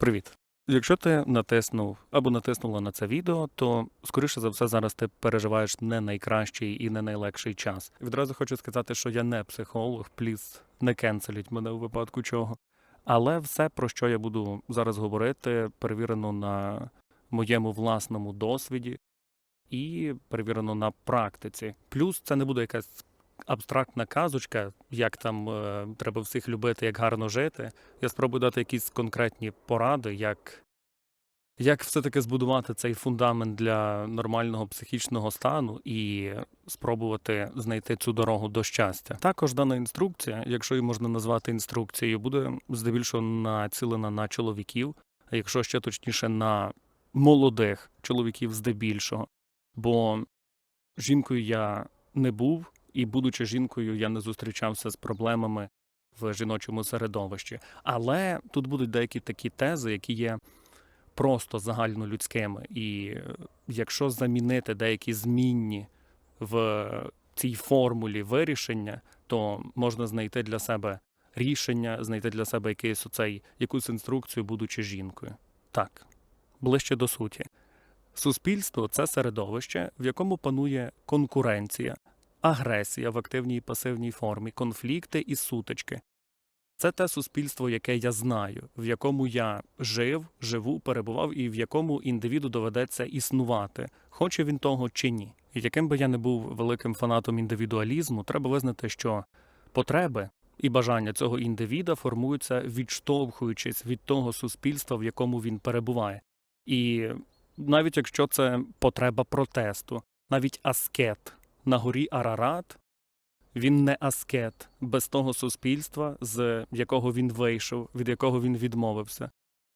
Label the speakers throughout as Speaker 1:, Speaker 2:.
Speaker 1: Привіт. Якщо ти натиснув або натиснула на це відео, то скоріше за все зараз ти переживаєш не найкращий і не найлегший час. Відразу хочу сказати, що я не психолог, пліс не кенселіть мене у випадку чого. Але все, про що я буду зараз говорити, перевірено на моєму власному досвіді і перевірено на практиці. Плюс це не буде якась абстрактна казочка, як там е, треба всіх любити, як гарно жити. Я спробую дати якісь конкретні поради, як, як все-таки збудувати цей фундамент для нормального психічного стану і спробувати знайти цю дорогу до щастя. Також дана інструкція, якщо її можна назвати інструкцією, буде здебільшого націлена на чоловіків, а якщо ще точніше на молодих чоловіків здебільшого. Бо жінкою я не був, і, будучи жінкою, я не зустрічався з проблемами в жіночому середовищі. Але тут будуть деякі такі тези, які є просто загальнолюдськими. І е, якщо замінити деякі змінні в цій формулі вирішення, то можна знайти для себе рішення, знайти для себе якийсь оцей, якусь інструкцію, будучи жінкою. Так, ближче до суті. Суспільство це середовище, в якому панує конкуренція, агресія в активній і пасивній формі, конфлікти і сутички. Це те суспільство, яке я знаю, в якому я жив, живу, перебував і в якому індивіду доведеться існувати, хоче він того чи ні. І яким би я не був великим фанатом індивідуалізму, треба визнати, що потреби і бажання цього індивіда формуються відштовхуючись від того суспільства, в якому він перебуває. І навіть якщо це потреба протесту, навіть аскет на горі Арарат, він не аскет без того суспільства, з якого він вийшов, від якого він відмовився.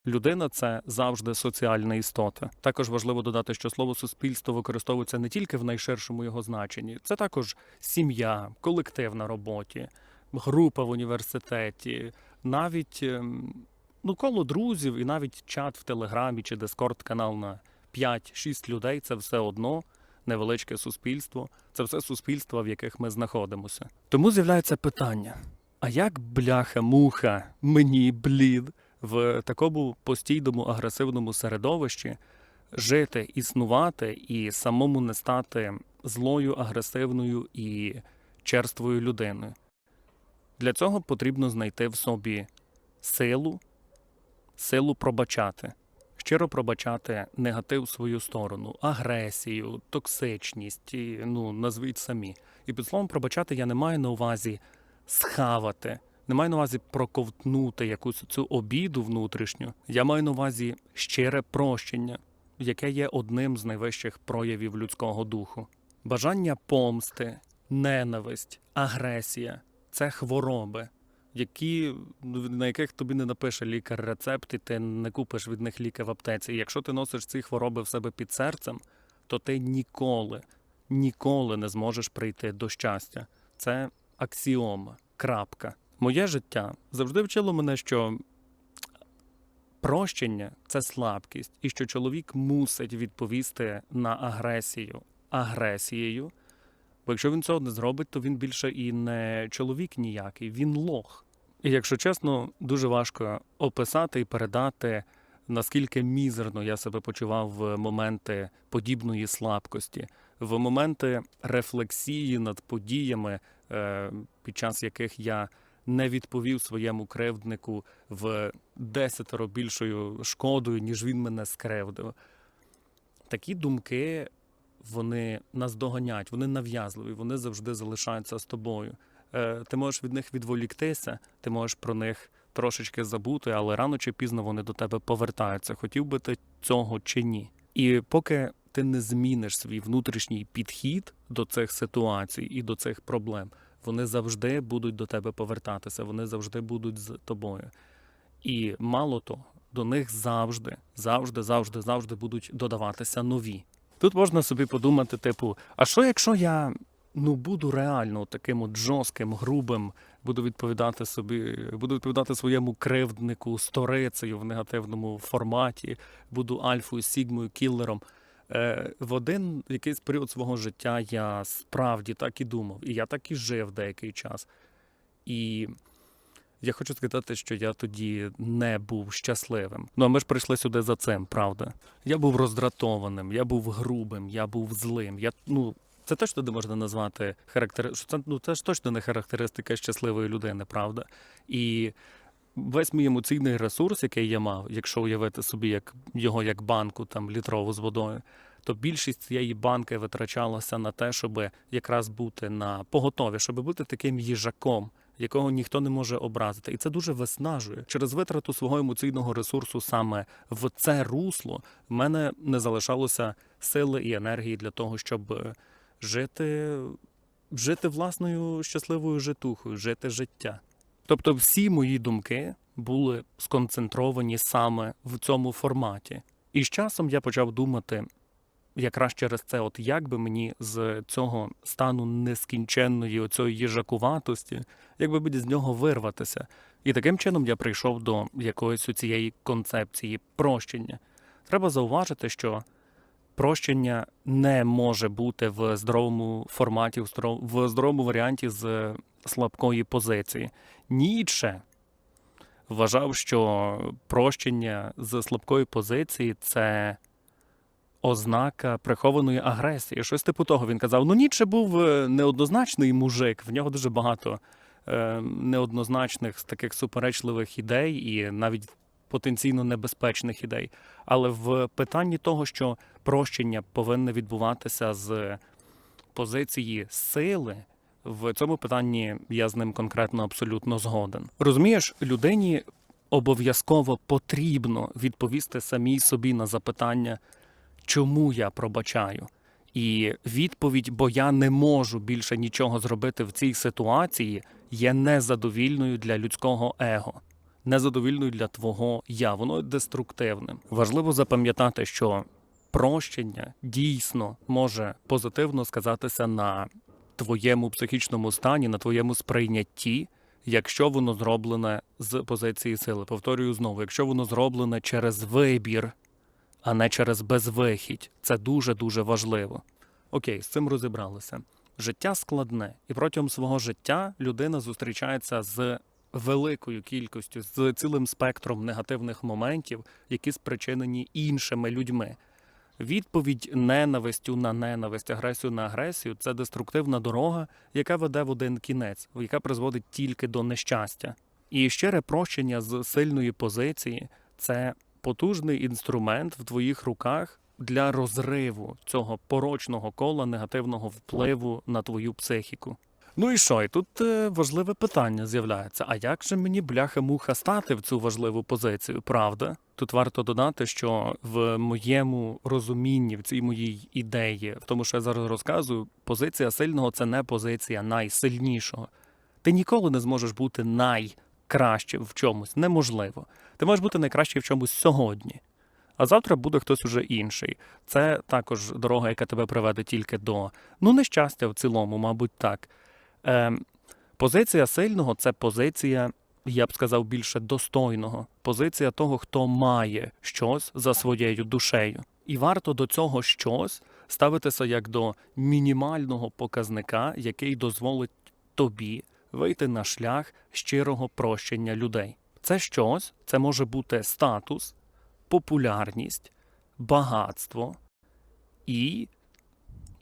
Speaker 1: Людина це завжди соціальна істота. Також важливо додати, що слово суспільство використовується не тільки в найширшому його значенні, це також сім'я, колектив на роботі, група в університеті, навіть ем, ну, коло друзів, і навіть чат в Телеграмі чи Дискорд канал на 5-6 людей це все одно невеличке суспільство, це все суспільства, в яких ми знаходимося. Тому з'являється питання: а як бляха-муха, мені блід в такому постійному агресивному середовищі жити, існувати і самому не стати злою, агресивною і черствою людиною? Для цього потрібно знайти в собі силу, силу пробачати щиро пробачати негатив в свою сторону, агресію, токсичність, і, ну назвіть самі. І під словом пробачати я не маю на увазі схавати, не маю на увазі проковтнути якусь цю обіду внутрішню. Я маю на увазі щире прощення, яке є одним з найвищих проявів людського духу. Бажання помсти, ненависть, агресія це хвороби які, ну, на яких тобі не напише лікар рецепт, і ти не купиш від них ліки в аптеці. І якщо ти носиш ці хвороби в себе під серцем, то ти ніколи, ніколи не зможеш прийти до щастя. Це аксіома, крапка. Моє життя завжди вчило мене, що прощення це слабкість, і що чоловік мусить відповісти на агресію агресією. Бо якщо він цього не зробить, то він більше і не чоловік ніякий, він лох. І якщо чесно, дуже важко описати і передати, наскільки мізерно я себе почував в моменти подібної слабкості, в моменти рефлексії над подіями, е, під час яких я не відповів своєму кривднику в десятеро більшою шкодою, ніж він мене скривдив. Такі думки вони нас доганять, вони нав'язливі, вони завжди залишаються з тобою. Е, Ти можеш від них відволіктися, ти можеш про них трошечки забути, але рано чи пізно вони до тебе повертаються. Хотів би ти цього чи ні. І поки ти не зміниш свій внутрішній підхід до цих ситуацій і до цих проблем, вони завжди будуть до тебе повертатися, вони завжди будуть з тобою. І мало того, до них завжди, завжди, завжди, завжди будуть додаватися нові. Тут можна собі подумати, типу, а що якщо я ну буду реально таким от жорстким, грубим, буду відповідати собі, буду відповідати своєму кривднику, сторицею в негативному форматі, буду альфою, сігмою, кілером. Е, В один якийсь період свого життя я справді так і думав, і я так і жив деякий час. І Я хочу сказати, що я тоді не був щасливим. Ну а ми ж прийшли сюди за цим, правда? Я був роздратованим, я був грубим, я був злим. Я ну. Це точно не можна назвати характер... Це, ну, це ж точно не характеристика щасливої людини, правда? І весь мій емоційний ресурс, який я мав, якщо уявити собі як його як банку там літрову з водою, то більшість цієї банки витрачалася на те, щоб якраз бути на поготові, щоб бути таким їжаком, якого ніхто не може образити. І це дуже виснажує. Через витрату свого емоційного ресурсу саме в це русло в мене не залишалося сили і енергії для того, щоб е, жити, жити власною щасливою житухою, жити життя. Тобто всі мої думки були сконцентровані саме в цьому форматі. І з часом я почав думати якраз через це, от як би мені з цього стану нескінченної оцієї їжакуватості, як би мені з нього вирватися. І таким чином я прийшов до якоїсь цієї концепції прощення. Треба зауважити, що прощення не може бути в здоровому форматі, в здоровому варіанті з слабкої позиції. Ніче вважав, що прощення з слабкої позиції це ознака прихованої агресії. Щось типу того. Він казав: ну Ніцше був е, неоднозначний мужик, в нього дуже багато е, неоднозначних таких суперечливих ідей і навіть потенційно небезпечних ідей. Але в питанні того, що прощення повинне відбуватися з позиції сили. В цьому питанні я з ним конкретно абсолютно згоден. Розумієш, людині обов'язково потрібно відповісти самій собі на запитання, чому я пробачаю. І відповідь, бо я не можу більше нічого зробити в цій ситуації, є незадовільною для людського его, незадовільною для твого я. Воно деструктивним. Важливо запам'ятати, що прощення дійсно може позитивно сказатися на твоєму психічному стані, на твоєму сприйнятті, якщо воно зроблене з позиції сили. Повторюю знову, якщо воно зроблене через вибір, а не через безвихідь, це дуже дуже важливо. Окей, з цим розібралися. Життя складне, і протягом свого життя людина зустрічається з великою кількістю, з цілим спектром негативних моментів, які спричинені іншими людьми. Відповідь ненавистю на ненависть, агресію на агресію це деструктивна дорога, яка веде в один кінець, яка призводить тільки до нещастя. І щире прощення з сильної позиції це потужний інструмент в твоїх руках для розриву цього порочного кола негативного впливу на твою психіку. Ну і що? І тут е, важливе питання з'являється: а як же мені бляха-муха стати в цю важливу позицію? Правда? Тут варто додати, що в моєму розумінні, в цій моїй ідеї, в тому, що я зараз розказую, позиція сильного це не позиція найсильнішого. Ти ніколи не зможеш бути найкращим в чомусь. Неможливо. Ти можеш бути найкращим в чомусь сьогодні. А завтра буде хтось уже інший. Це також дорога, яка тебе приведе тільки до ну нещастя в цілому, мабуть, так. Ем, позиція сильного це позиція, я б сказав, більше достойного. Позиція того, хто має щось за своєю душею. І варто до цього щось ставитися як до мінімального показника, який дозволить тобі вийти на шлях щирого прощення людей. Це щось, це може бути статус, популярність, багатство і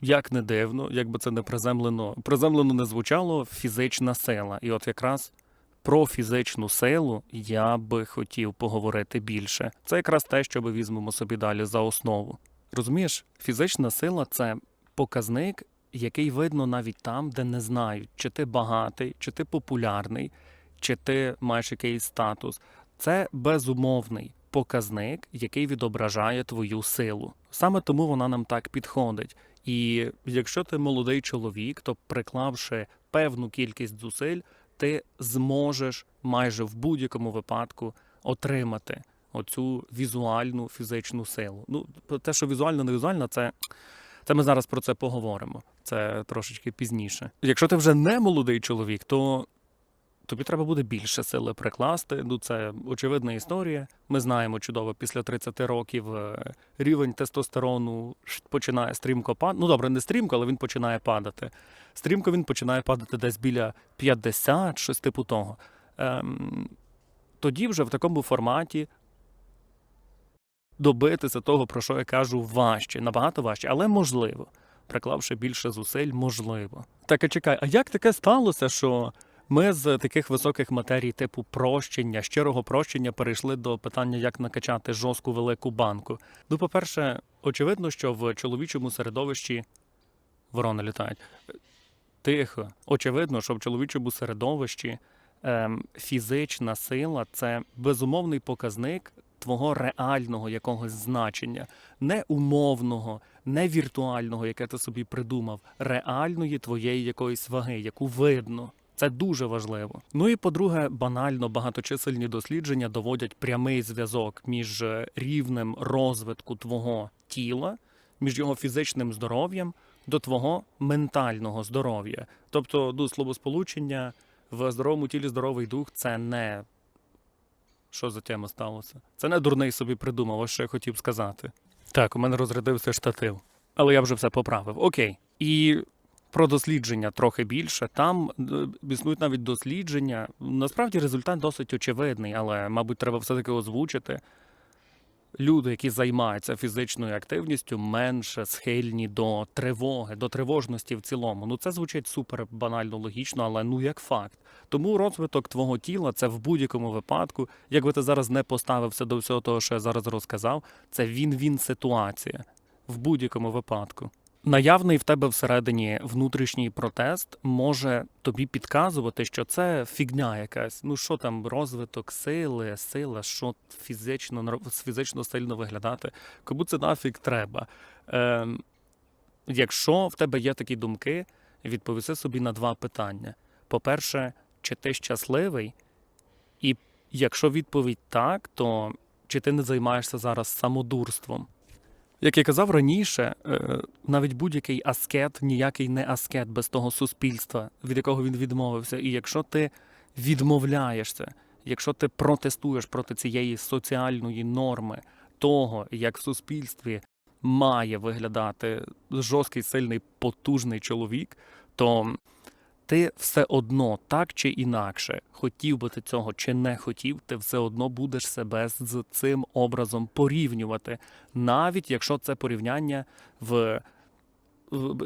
Speaker 1: як не дивно, як би це не приземлено, приземлено не звучало, фізична сила. І от якраз про фізичну силу я би хотів поговорити більше. Це якраз те, що ми візьмемо собі далі за основу. Розумієш, фізична сила це показник, який видно навіть там, де не знають, чи ти багатий, чи ти популярний, чи ти маєш якийсь статус. Це безумовний показник, який відображає твою силу. Саме тому вона нам так підходить. І якщо ти молодий чоловік, то приклавши певну кількість зусиль, ти зможеш майже в будь-якому випадку отримати оцю візуальну фізичну силу. Ну, те, що візуально, не візуально, це, це ми зараз про це поговоримо. Це трошечки пізніше. Якщо ти вже не молодий чоловік, то тобі треба буде більше сили прикласти. Ну, це очевидна історія. Ми знаємо чудово, після 30 років е, рівень тестостерону починає стрімко падати. Ну добре, не стрімко, але він починає падати. Стрімко він починає падати десь біля 50, щось типу того. ем, тоді вже в такому форматі добитися того, про що я кажу, важче, набагато важче, але можливо. Приклавши більше зусиль, можливо. Так, а чекай, а як таке сталося, що ми з таких високих матерій, типу прощення, щирого прощення, перейшли до питання, як накачати жорстку велику банку? Ну, по-перше, очевидно, що в чоловічому середовищі ворони літають. Тихо. Очевидно, що в чоловічому середовищі ем, фізична сила це безумовний показник твого реального якогось значення, не умовного, не віртуального, яке ти собі придумав, реальної твоєї якоїсь ваги, яку видно. Це дуже важливо. Ну і по-друге, банально багаточисельні дослідження доводять прямий зв'язок між е, рівнем розвитку твого тіла, між його фізичним здоров'ям до твого ментального здоров'я. Тобто, ну, словосполучення в здоровому тілі здоровий дух це не що за тема сталося? Це не дурний собі придумав, ось що я хотів сказати. Так, у мене розрядився штатив, але я вже все поправив. Окей. І про дослідження трохи більше. Там е, існують навіть дослідження. Насправді результат досить очевидний, але, мабуть, треба все-таки озвучити. Люди, які займаються фізичною активністю, менше схильні до тривоги, до тривожності в цілому. Ну це звучить супер банально логічно, але ну як факт. Тому розвиток твого тіла це в будь-якому випадку, якби ти зараз не поставився до всього того, що я зараз розказав, це він-він ситуація в будь-якому випадку. Наявний в тебе всередині внутрішній протест може тобі підказувати, що це фігня якась. Ну що там, розвиток сили, сила, що фізично фізично сильно виглядати. Кому це нафіг треба. Ем, якщо в тебе є такі думки, відповіси собі на два питання. По-перше, чи ти щасливий? І якщо відповідь так, то чи ти не займаєшся зараз самодурством? Як я казав раніше, е, навіть будь-який аскет, ніякий не аскет без того суспільства, від якого він відмовився. І якщо ти відмовляєшся, якщо ти протестуєш проти цієї соціальної норми того, як в суспільстві має виглядати жорсткий, сильний, потужний чоловік, то ти все одно так чи інакше, хотів би ти цього чи не хотів, ти все одно будеш себе з цим образом порівнювати, навіть якщо це порівняння в.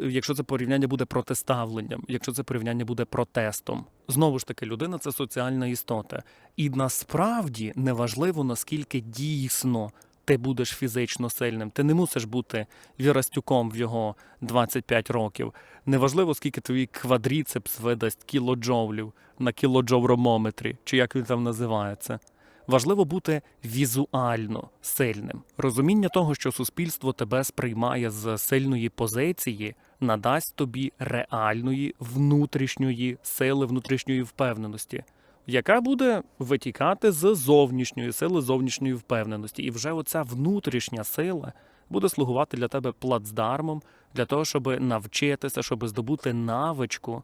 Speaker 1: Якщо це порівняння буде протиставленням, якщо це порівняння буде протестом, знову ж таки, людина це соціальна істота. І насправді неважливо, наскільки дійсно ти будеш фізично сильним. Ти не мусиш бути Вірастюком в його 25 років. Неважливо, скільки твій квадріцепс видасть кілоджоулів на кілоджовромометрі, чи як він там називається. Важливо бути візуально сильним. Розуміння того, що суспільство тебе сприймає з сильної позиції, надасть тобі реальної внутрішньої сили, внутрішньої впевненості, яка буде витікати з зовнішньої сили, зовнішньої впевненості. І вже оця внутрішня сила буде слугувати для тебе плацдармом для того, щоб навчитися, щоб здобути навичку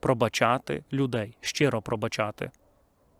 Speaker 1: пробачати людей, щиро пробачати.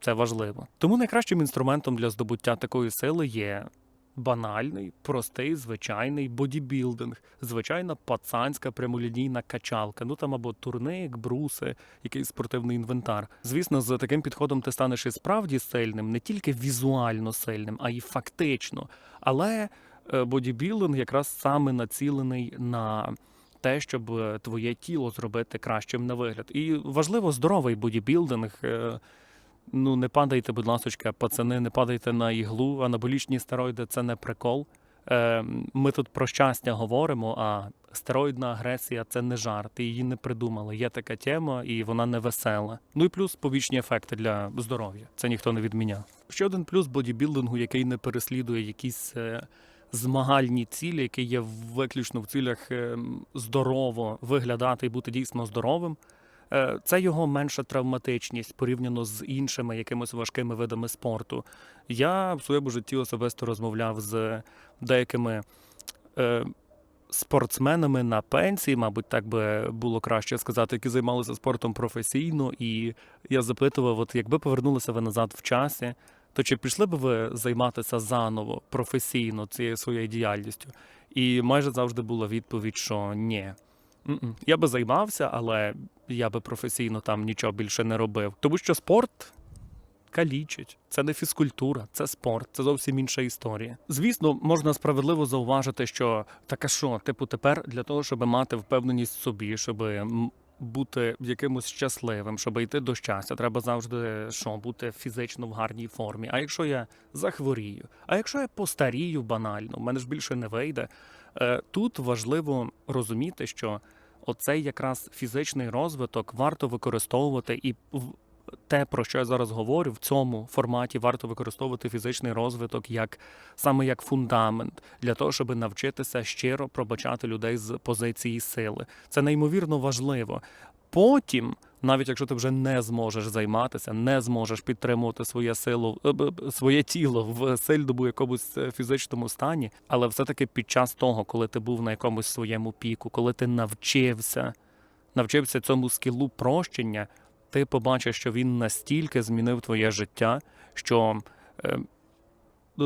Speaker 1: Це важливо. Тому найкращим інструментом для здобуття такої сили є банальний, простий, звичайний бодібілдинг, звичайна пацанська прямолінійна качалка. Ну там або турник, бруси, якийсь спортивний інвентар. Звісно, з таким підходом ти станеш і справді сильним, не тільки візуально сильним, а й фактично. Але е, бодібілдинг якраз саме націлений на те, щоб е, твоє тіло зробити кращим на вигляд. І важливо здоровий бодібілдинг. Ну, не падайте, будь ласочка, пацани, не падайте на іглу. Анаболічні стероїди це не прикол. Е, ми тут про щастя говоримо, а стероїдна агресія це не жарт. Її не придумали. Є така тема, і вона не весела. Ну і плюс побічні ефекти для здоров'я. Це ніхто не відміняв. Ще один плюс бодібілдингу, який не переслідує якісь. е, Змагальні цілі, які є виключно в цілях е, здорово виглядати і бути дійсно здоровим, Це його менша травматичність порівняно з іншими якимись важкими видами спорту. Я в своєму житті особисто розмовляв з деякими е, спортсменами на пенсії, мабуть, так би було краще сказати, які займалися спортом професійно. І я запитував: от якби повернулися ви назад в часі, то чи пішли б ви займатися заново професійно цією своєю діяльністю? І майже завжди була відповідь, що ні. Я би займався, але я би професійно там нічого більше не робив. Тому що спорт калічить. Це не фізкультура, це спорт, це зовсім інша історія. Звісно, можна справедливо зауважити, що таке що, типу, тепер для того, щоб мати впевненість в собі, щоб бути якимось щасливим, щоб йти до щастя, треба завжди що бути фізично в гарній формі. А якщо я захворію, а якщо я постарію банально, в мене ж більше не вийде. Е, Тут важливо розуміти, що оцей якраз фізичний розвиток варто використовувати і те, про що я зараз говорю, в цьому форматі варто використовувати фізичний розвиток як саме як фундамент для того, щоб навчитися щиро пробачати людей з позиції сили. Це неймовірно важливо. Потім, навіть якщо ти вже не зможеш займатися, не зможеш підтримувати своє силу, е, своє тіло в сильному якомусь е, фізичному стані, але все-таки під час того, коли ти був на якомусь своєму піку, коли ти навчився, навчився цьому скілу прощення, ти побачиш, що він настільки змінив твоє життя, що е,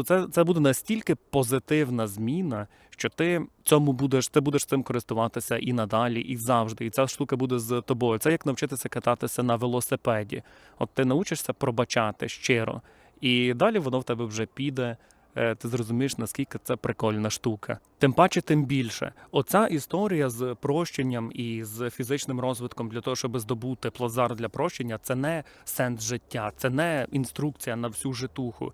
Speaker 1: це, це буде настільки позитивна зміна, що ти цьому будеш, ти будеш цим користуватися і надалі, і завжди. І ця штука буде з тобою. Це як навчитися кататися на велосипеді. От ти научишся пробачати щиро, і далі воно в тебе вже піде. е, Ти зрозумієш, наскільки це прикольна штука. Тим паче, тим більше. Оця історія з прощенням і з фізичним розвитком для того, щоб здобути плазар для прощення, це не сенс життя, це не інструкція на всю житуху.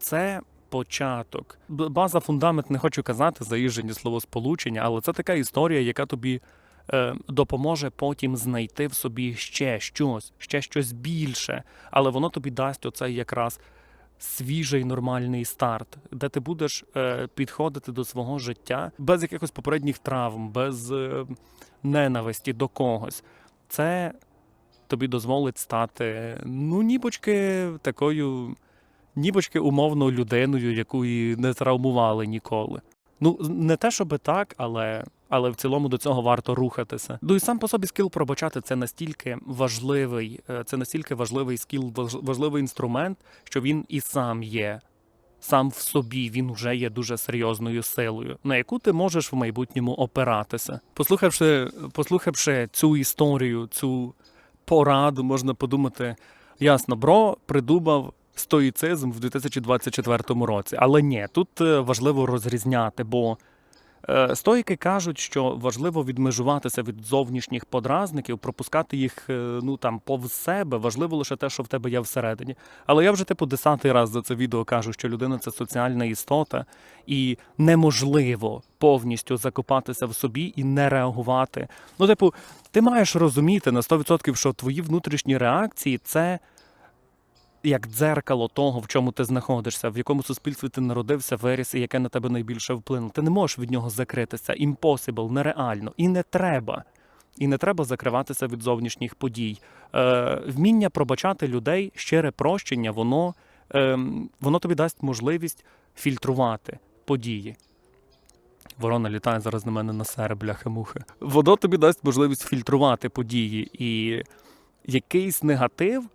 Speaker 1: Це початок. База, фундамент не хочу казати, заїжджені словосполучення, але це така історія, яка тобі е, допоможе потім знайти в собі ще щось, ще щось більше. Але воно тобі дасть оцей якраз свіжий нормальний старт, де ти будеш е, підходити до свого життя без якихось попередніх травм, без е, ненависті до когось. Це тобі дозволить стати, ну, нібочки такою нібочки умовно людиною, яку і не травмували ніколи. Ну, не те, щоб так, але, але в цілому до цього варто рухатися. Ну і сам по собі скіл пробачати це настільки важливий, е, це настільки важливий скіл, важ- важливий інструмент, що він і сам є. Сам в собі він вже є дуже серйозною силою, на яку ти можеш в майбутньому опиратися. Послухавши, послухавши цю історію, цю пораду, можна подумати, ясно, бро придумав стоїцизм в 2024 році. Але ні, тут е, важливо розрізняти, бо е, стоїки кажуть, що важливо відмежуватися від зовнішніх подразників, пропускати їх е, ну там повз себе. Важливо лише те, що в тебе є всередині. Але я вже типу десятий раз за це відео кажу, що людина це соціальна істота, і неможливо повністю закопатися в собі і не реагувати. Ну, типу, ти маєш розуміти на 100%, що твої внутрішні реакції це як дзеркало того, в чому ти знаходишся, в якому суспільстві ти народився, виріс і яке на тебе найбільше вплинуло. Ти не можеш від нього закритися. Impossible, нереально. І не треба. І не треба закриватися від зовнішніх подій. Е, вміння пробачати людей, щире прощення, воно, е, воно тобі дасть можливість фільтрувати події. Ворона літає зараз на мене на сере, бляха-муха. Воно тобі дасть можливість фільтрувати події. І якийсь негатив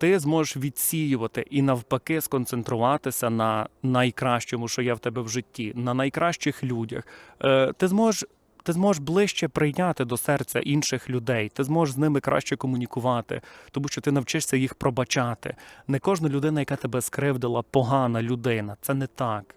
Speaker 1: ти зможеш відсіювати і навпаки сконцентруватися на найкращому, що є в тебе в житті, на найкращих людях. Е, ти зможеш. Ти зможеш ближче прийняти до серця інших людей, ти зможеш з ними краще комунікувати, тому що ти навчишся їх пробачати. Не кожна людина, яка тебе скривдила, погана людина. Це не так.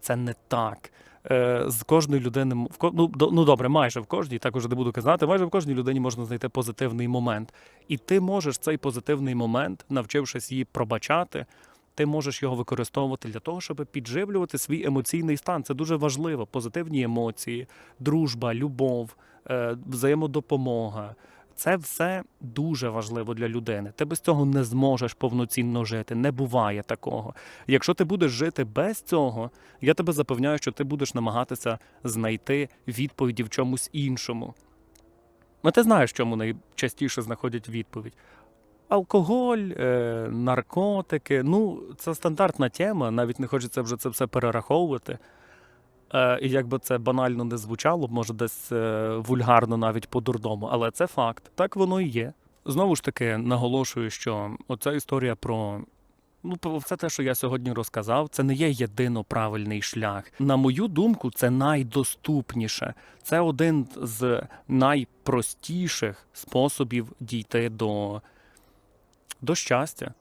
Speaker 1: Це не так. Е, з кожної людини ну, ну добре, майже в кожній, так уже не буду казати, майже в кожній людині можна знайти позитивний момент. І ти можеш цей позитивний момент, навчившись її пробачати, ти можеш його використовувати для того, щоб підживлювати свій емоційний стан. Це дуже важливо. Позитивні емоції, дружба, любов, е, взаємодопомога. Це все дуже важливо для людини. Ти без цього не зможеш повноцінно жити. Не буває такого. Якщо ти будеш жити без цього, я тебе запевняю, що ти будеш намагатися знайти відповіді в чомусь іншому. Ну, ти знаєш, чому найчастіше знаходять відповідь. Алкоголь, е, наркотики. Ну, це стандартна тема, навіть не хочеться вже це все перераховувати. Е, і як би це банально не звучало, може десь е, вульгарно навіть по-дурному, але це факт. Так воно і є. Знову ж таки, наголошую, що оця історія про. Ну, все те, що я сьогодні розказав, це не є єдино правильний шлях. На мою думку, це найдоступніше. Це один з найпростіших способів дійти до, до щастя.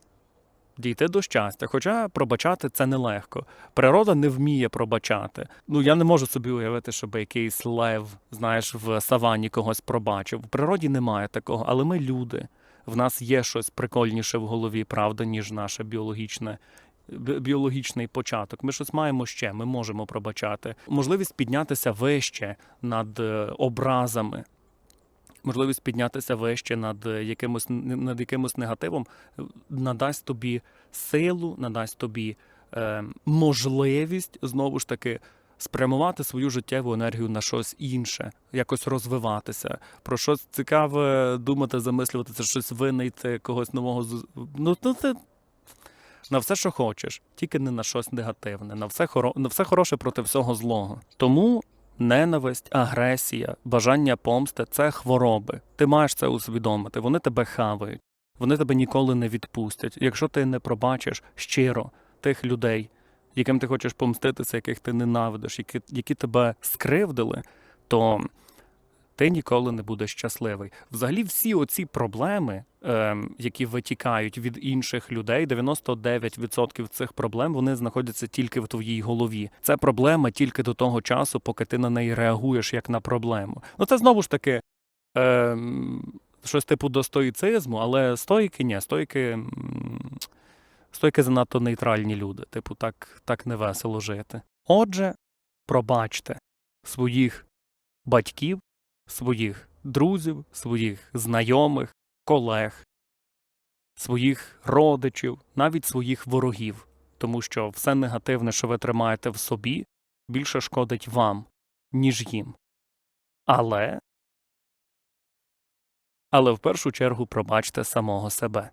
Speaker 1: Дійти до щастя. Хоча пробачати це нелегко. Природа не вміє пробачати. Ну я не можу собі уявити, щоб якийсь лев, знаєш, в савані когось пробачив. В природі немає такого, але ми люди. В нас є щось прикольніше в голові, правда, ніж наше біологічне. Біологічний початок. Ми щось маємо ще, ми можемо пробачати. Можливість піднятися вище над е, образами, можливість піднятися вище над якимось над якимось негативом надасть тобі силу, надасть тобі е, можливість знову ж таки спрямувати свою життєву енергію на щось інше, якось розвиватися, про щось цікаве думати, замислюватися, щось винайти, когось нового Ну, ну це на все, що хочеш, тільки не на щось негативне, на все, хоро... на все хороше проти всього злого. Тому ненависть, агресія, бажання помсти це хвороби. Ти маєш це усвідомити. Вони тебе хавають, вони тебе ніколи не відпустять. Якщо ти не пробачиш щиро тих людей, яким ти хочеш помститися, яких ти ненавидиш, які, які тебе скривдили, то ти ніколи не будеш щасливий. Взагалі, всі оці проблеми, ем, які витікають від інших людей, 99% цих проблем вони знаходяться тільки в твоїй голові. Це проблема тільки до того часу, поки ти на неї реагуєш як на проблему. Ну це знову ж таки. Ем, Щось типу до стоїцизму, але стоїки ні, стоїки, м, стоїки занадто нейтральні люди. Типу, так, так не весело жити. Отже, пробачте своїх батьків, своїх друзів, своїх знайомих, колег, своїх родичів, навіть своїх ворогів, тому що все негативне, що ви тримаєте в собі, більше шкодить вам, ніж їм. Але, але в першу чергу пробачте самого себе.